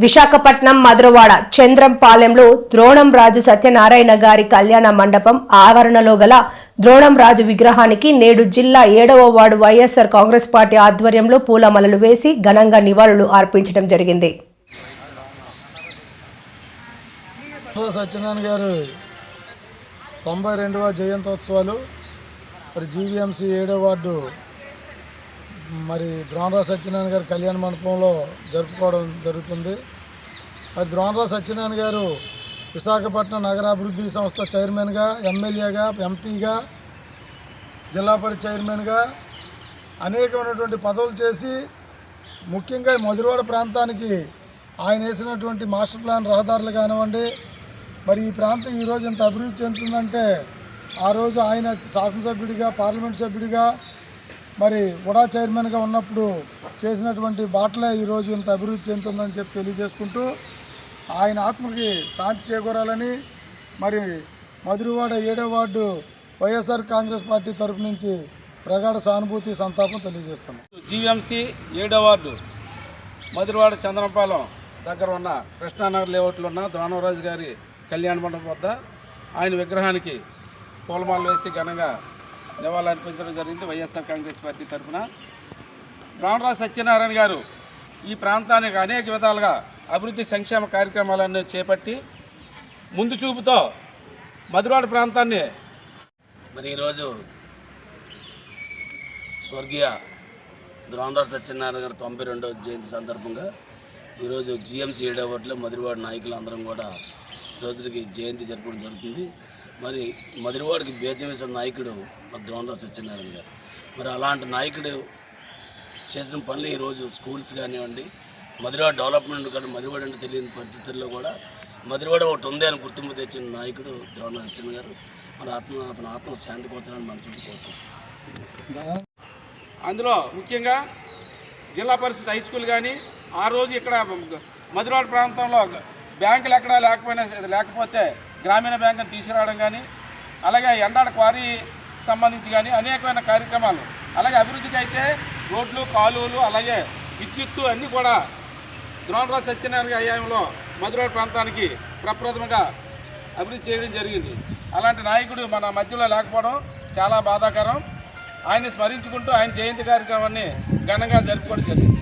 విశాఖపట్నం మధురవాడ చంద్రంపాలెంలో ద్రోణం రాజు సత్యనారాయణ గారి కళ్యాణ మండపం ఆవరణలో గల ద్రోణం రాజు విగ్రహానికి నేడు జిల్లా ఏడవ వార్డు వైఎస్ఆర్ కాంగ్రెస్ పార్టీ ఆధ్వర్యంలో పూలమలలు వేసి ఘనంగా నివాళులు అర్పించడం జరిగింది. సత్యనారాయణ గారు తొంభై రెండవ జయంతోత్సవాలు మరి జీవీఎంసీ ఏడవ వార్డు మరి ద్రోణరావు సత్యనారాయణ గారి కళ్యాణ మండపంలో జరుపుకోవడం జరుగుతుంది. మరి ద్రోణరావు సత్యనారాయణ గారు విశాఖపట్నం నగరాభివృద్ధి సంస్థ చైర్మన్గా ఎమ్మెల్యేగా ఎంపీగా జిల్లా పరిషత్ చైర్మన్గా అనేకమైనటువంటి పదవులు చేసి ముఖ్యంగా మధురవాడ ప్రాంతానికి ఆయన వేసినటువంటి మాస్టర్ ప్లాన్ రహదారులు కానివ్వండి మరి ఈ ప్రాంతం ఈరోజు ఎంత అభివృద్ధి చెందుతుందంటే ఆ రోజు ఆయన శాసనసభ్యుడిగా పార్లమెంట్ సభ్యుడిగా మరి ఉడా చైర్మన్గా ఉన్నప్పుడు చేసినటువంటి బాటలే ఈరోజు ఇంత అభివృద్ధి చెందుతుందని చెప్పి తెలియజేసుకుంటూ ఆయన ఆత్మకి శాంతి చేకూరాలని మరి మధురవాడ ఏడో వార్డు వైఎస్ఆర్ కాంగ్రెస్ పార్టీ తరపు నుంచి ప్రగాఢ సానుభూతి సంతాపం తెలియజేస్తున్నాం. జీవీఎంసీ ఏడో వార్డు మధురవాడ చంద్రపాలెం దగ్గర ఉన్న కృష్ణానగర్ లేఅవుట్లో ఉన్న ద్రోణవరాజు గారి కళ్యాణ మండపం వద్ద ఆయన విగ్రహానికి పూలమాల వేసి ఘనంగా నివాళులు అర్పించడం జరిగింది. వైఎస్ఆర్ కాంగ్రెస్ పార్టీ తరఫున. ద్రోణరాజు సత్యనారాయణ గారు ఈ ప్రాంతానికి అనేక విధాలుగా అభివృద్ధి సంక్షేమ కార్యక్రమాలన్నీ చేపట్టి ముందు చూపుతో మధురవాడ ప్రాంతాన్ని మరి ఈరోజు స్వర్గీయ ద్రోణరావు సత్యనారాయణ గారు తొంభై రెండవ జయంతి సందర్భంగా ఈరోజు జిఎంసీ ఏడవట్లో మధురవాడ నాయకులు అందరం కూడా రోజులకి జయంతి జరపడం జరుగుతుంది. మరి మధురవాడికి బీజం వేసిన నాయకుడు మన ద్రోణరావు సత్యనారాయణ గారు. మరి అలాంటి నాయకుడు చేసిన పనులు ఈరోజు స్కూల్స్ కానివ్వండి మధురవాడ డెవలప్మెంట్ కానీ మధురవాడ అంటే తెలియని పరిస్థితుల్లో కూడా మధురవాడ ఒకటి ఉంది అని గుర్తింపు తెచ్చిన నాయకుడు ద్రోణ సత్యనారాయణ గారు. మన ఆత్మ అతని ఆత్మ శాంతి కోర్చాలని మనసుకుంటూ కోరుకుంటున్నాం అందులో ముఖ్యంగా జిల్లా పరిషత్ హై స్కూల్ కానీ ఆ రోజు ఇక్కడ మధురవాడ ప్రాంతంలో బ్యాంకులు ఎక్కడా లేకపోయినా లేకపోతే గ్రామీణ బ్యాంకును తీసుకురావడం కానీ అలాగే ఎండాడ క్వారీ సంబంధించి కానీ అనేకమైన కార్యక్రమాలు. అలాగే అభివృద్ధికి అయితే రోడ్లు కాలువలు అలాగే విద్యుత్తు అన్నీ కూడా ద్రోణరాజు సత్యనారాయణ అయ్యాయంలో మధురవాడ ప్రాంతానికి ప్రప్రథమంగా అభివృద్ధి చేయడం జరిగింది. అలాంటి నాయకుడు మన మధ్యలో లేకపోవడం చాలా బాధాకరం. ఆయన స్మరించుకుంటూ ఆయన జయంతి కార్యక్రమాన్ని ఘనంగా జరుపుకోవడం జరిగింది.